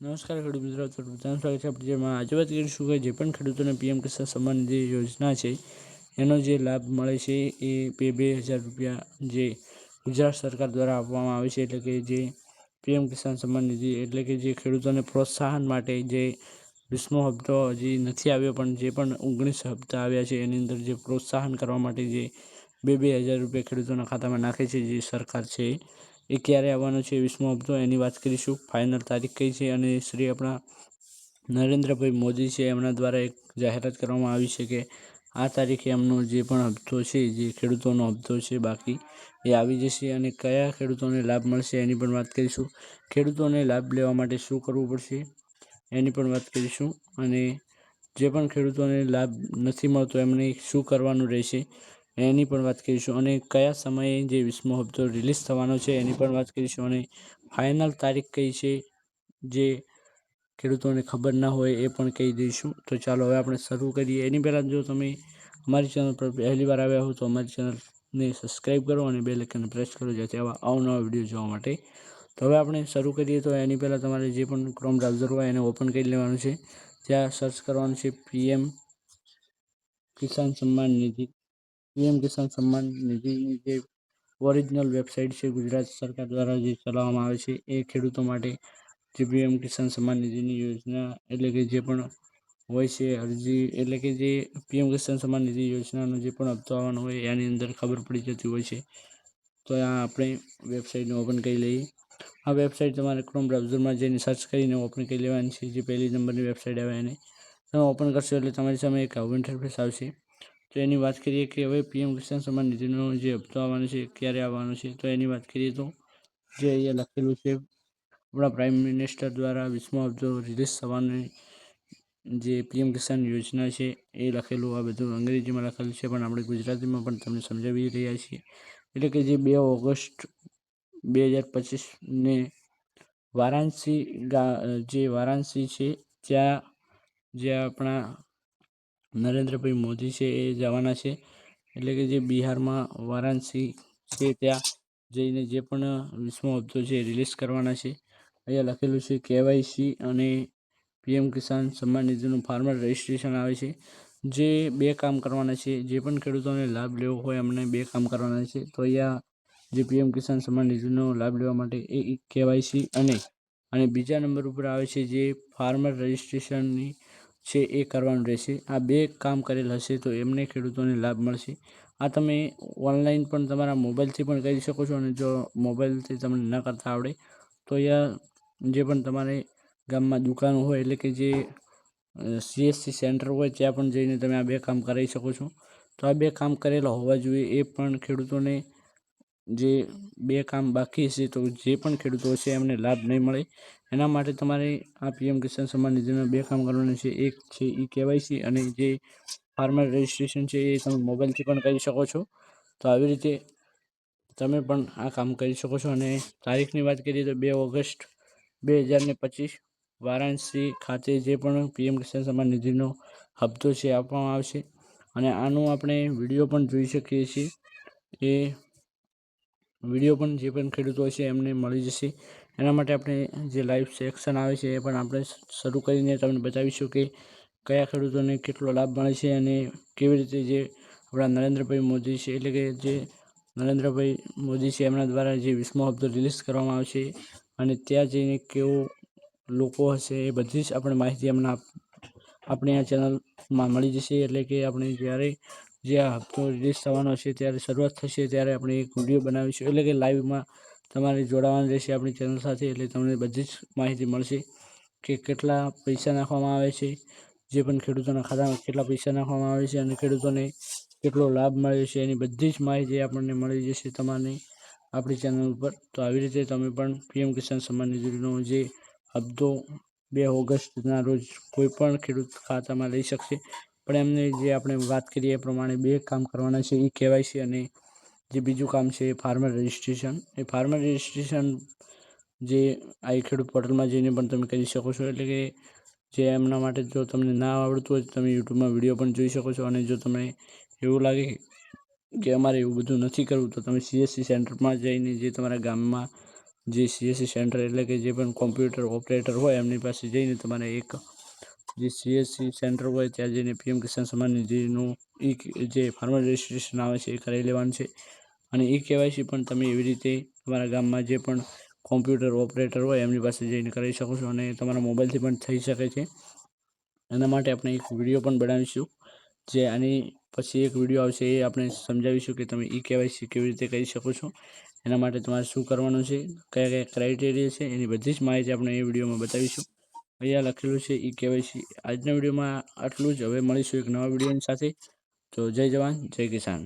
નમસ્કાર, ખેડૂત મિત્રો. તો બધાનું સ્વાગત છે. આપણે જેમાં આજે વાત કરીશું કે જે પણ ખેડૂતોને પીએમ કિસાન સન્માન નિધિ યોજના છે, એનો જે લાભ મળે છે એ બે બે હજાર રૂપિયા જે ગુજરાત સરકાર દ્વારા આપવામાં આવે છે. એટલે કે જે પીએમ કિસાન સન્માન નિધિ, એટલે કે જે ખેડૂતોને પ્રોત્સાહન માટે જે વીસમો હપ્તો હજી નથી આવ્યો, પણ જે પણ ઓગણીસ હપ્તા આવ્યા છે, એની અંદર જે પ્રોત્સાહન કરવા માટે જે બે બે હજાર રૂપિયા ખેડૂતોના ખાતામાં નાખે છે, જે સરકાર છે. એ ક્યારે આવવાનો છે વીસમો હપ્તો એની વાત કરીશું. ફાઇનલ તારીખ કઈ છે અને શ્રી આપણા નરેન્દ્રભાઈ મોદી છે એમના દ્વારા એક જાહેરાત કરવામાં આવી છે કે આ તારીખે એમનો જે પણ હપ્તો છે, જે ખેડૂતોનો હપ્તો છે બાકી એ આવી જશે અને કયા ખેડૂતોને લાભ મળશે એની પણ વાત કરીશું. ખેડૂતોને લાભ લેવા માટે શું કરવું પડશે એની પણ વાત કરીશું અને જે પણ ખેડૂતોને લાભ નથી મળતો એમને શું કરવાનું રહેશે એની પણ વાત કરીશું. અને કયા સમયે જે વીસમો હપ્તો રિલીઝ થવાનો છે, એની પણ વાત કરીશું. અને ફાઇનલ તારીખ કઈ છે, જે ખેડૂતોને ખબર ના હોય એ પણ કહી દઈશું. તો ચાલો હવે આપણે શરૂ કરીએ. એની પહેલાં જો તમે અમારી ચેનલ પર પહેલી વાર આવ્યા હો તો અમારી ચેનલને સબસ્ક્રાઈબ કરો અને બે લેખને પ્રેસ કરો જેથી આવા અવનવા વીડિયો જોવા માટે. તો હવે આપણે શરૂ કરીએ તો એની પહેલાં તમારે જે પણ ક્રોમ બ્રાઉઝર હોય એને ઓપન કરી લેવાનું છે. ત્યાં સર્ચ કરવાનું છે પીએમ કિસાન સન્માન નિધિ પીએમ કિસાન સન્માન નિધિની જે ઓરિજિનલ વેબસાઇટ છે ગુજરાત સરકાર દ્વારા જે ચલાવવામાં આવે છે, એ ખેડૂતો માટે જે પીએમ કિસાન સન્માન નિધિની યોજના એટલે કે જે પણ હોય છે અરજી, એટલે કે જે પીએમ કિસાન સન્માન નિધિ યોજનાનો જે પણ હપ્તો આવવાનો હોય એની અંદર ખબર પડી જતી હોય છે. તો આ આપણે વેબસાઇટને ઓપન કરી લઈએ. આ વેબસાઇટ તમારે ક્રોમ બ્રાઉઝરમાં જઈને સર્ચ કરીને ઓપન કરી લેવાની છે. જે પહેલી નંબરની વેબસાઇટ આવે એને. તમે ઓપન કરશો એટલે તમારી સામે એક આવું ઇન્ટરફેસ આવશે. તો એની વાત કરીએ કે હવે પીએમ કિસાન સન્માન નિધિનો જે હપ્તો આવવાનો છે ક્યારે આવવાનો છે, તો એની વાત કરીએ તો જે અહીંયા લખેલું છે, આપણા પ્રાઇમ મિનિસ્ટર દ્વારા વીસમો હપ્તો રિલીઝ થવાની જે પીએમ કિસાન યોજના છે, એ લખેલું આ બધું અંગ્રેજીમાં લખેલું છે, પણ આપણે ગુજરાતીમાં પણ તમને સમજાવી રહ્યા છીએ. એટલે કે જે બે ઓગસ્ટ બે હજાર પચીસને વારાણસી ગા, જે વારાણસી છે, ત્યાં જે આપણા નરેન્દ્રભાઈ મોદી છે એ જવાના છે. એટલે કે જે બિહારમાં વારાણસી છે ત્યાં જઈને જે પણ વીસમો હપ્તો છે રિલીઝ કરવાના છે. અહીંયા લખેલું છે કેવાયસી અને PM Kisan Samman નિધિનું farmer registration આવે છે. જે બે કામ કરવાના છે, જે પણ ખેડૂતોને લાભ લેવો હોય એમને બે કામ કરવાના છે. તો અહીંયા જે પીએમ કિસાન સન્માન નિધિનો લાભ લેવા માટે એ કેવાયસી અને અને બીજા નંબર ઉપર આવે છે જે ફાર્મર રજિસ્ટ્રેશનની છે એ કરવાનું રહેશે. આ બે કામ કરેલ હશે તો એમને ખેડૂતોને લાભ મળશે. આ તમે ઓનલાઈન પણ તમારા મોબાઈલથી પણ કરી શકો છો અને જો મોબાઈલથી તમને ન કરતા આવડે તો અહીંયા જે પણ તમારે ગામમાં દુકાનો હોય એટલે કે જે સીએસસી સેન્ટર હોય ત્યાં પણ જઈને તમે આ બે કામ કરાવી શકો છો. તો આ બે કામ કરેલા હોવા જોઈએ એ પણ ખેડૂતોને જે બે કામ બાકી હશે તો જે પણ ખેડૂતો છે એમને લાભ નહીં મળે. એના માટે તમારે આ પીએમ કિસાન સન્માન નિધિના બે કામ કરવાના છે. એક છે એ કેવાયસી અને જે ફાર્મર રજિસ્ટ્રેશન છે એ તમે મોબાઈલથી પણ કરી શકો છો. તો આવી રીતે તમે પણ આ કામ કરી શકો છો. અને તારીખની વાત કરીએ તો બે ઓગસ્ટ બે હજાર પચીસ વારાણસી ખાતે જે પણ પીએમ કિસાન સન્માન નિધિનો હપ્તો છે આપવામાં આવશે. અને આનું આપણે વીડિયો પણ જોઈ શકીએ છીએ. એ વીડિયો પણ જે પણ ખેડૂતો છે એમને મળી જશે. એના માટે આપણે જે લાઈવ સેક્શન આવે છે એ પણ આપણે શરૂ કરીને તમને બતાવીશું કે કયા ખેડૂતોને કેટલો લાભ મળે છે અને કેવી રીતે જે આપણા નરેન્દ્રભાઈ મોદી છે, એટલે કે જે નરેન્દ્રભાઈ મોદી છે, એમના દ્વારા જે વીસમો હપ્તો રિલીઝ કરવામાં આવશે અને ત્યાં જઈને કેવો લોકો હશે એ બધી જ આપણે માહિતી એમના આપણે આ ચેનલમાં મળી જશે. એટલે કે આપણે જ્યારે જે આ હપ્તો રિલીઝ થવાનો છે, ત્યારે શરૂઆત થશે ત્યારે આપણે એક વીડિયો બનાવીશું. એટલે કે લાઈવમાં તમારે જોડાવાનું રહેશે આપણી ચેનલ સાથે, એટલે તમને બધી જ માહિતી મળશે કે કેટલા પૈસા નાખવામાં આવે છે, જે પણ ખેડૂતોના ખાતામાં કેટલા પૈસા નાખવામાં આવે છે અને ખેડૂતોને કેટલો લાભ મળે છે, એની બધી જ માહિતી આપણને મળી જશે તમારે આપણી ચેનલ ઉપર. તો આવી રીતે તમે પણ પીએમ કિસાન સન્માન નિધિનો જે હપ્તો બે ઓગસ્ટના રોજ કોઈ પણ ખેડૂત ખાતામાં લઈ શકશે. પણ એમને જે આપણે વાત કરીએ એ પ્રમાણે બે કામ કરવાના છે એ કેવાયસી અને જે બીજું કામ છે એ ફાર્મર રજિસ્ટ્રેશન એ ફાર્મર રજિસ્ટ્રેશન જે આઈ ખેડૂત પોર્ટલમાં જઈને પણ તમે કરી શકો છો. એટલે કે જે એમના માટે જો તમને ના આવડતું હોય તમે યુટ્યુબમાં વીડિયો પણ જોઈ શકો છો. અને જો તમને એવું લાગે કે અમારે એવું બધું નથી કરવું, તો તમે સીએસસી સેન્ટરમાં જઈને જે તમારા ગામમાં જે સીએસસી સેન્ટર એટલે કે જે પણ કોમ્પ્યુટર ઓપરેટર હોય એમની પાસે જઈને તમારે એક જે સીએસસી સેન્ટર હોય, ત્યાં જઈને પીએમ કિસાન સન્માન નિધિનું ઈ જે ફાર્મર રજિસ્ટ્રેશન આવે છે, એ કરાવી લેવાનું છે. અને એ કેવાયસી પણ તમે એવી રીતે તમારા ગામમાં જે પણ કોમ્પ્યુટર ઓપરેટર હોય, એમની પાસે જઈને કરાવી શકો છો અને તમારા મોબાઈલથી પણ થઈ શકે છે. એના માટે આપણે એક વીડિયો પણ બનાવીશું, જે આની પછી એક વીડિયો આવશે, એ આપણે સમજાવીશું કે તમે ઈ કેવાયસી કેવી રીતે કરી શકો છો. એના માટે તમારે શું કરવાનું છે, કયા કયા ક્રાઇટેરિયા છે, એની બધી જ માહિતી આપણે એ વિડીયોમાં બતાવીશું. અહીંયા લખેલું છે એ કેવાયસી આજના વિડીયોમાં આટલું જ. હવે મળીશું એક નવા વિડીયોની સાથે. તો જય જવાન, જય કિસાન.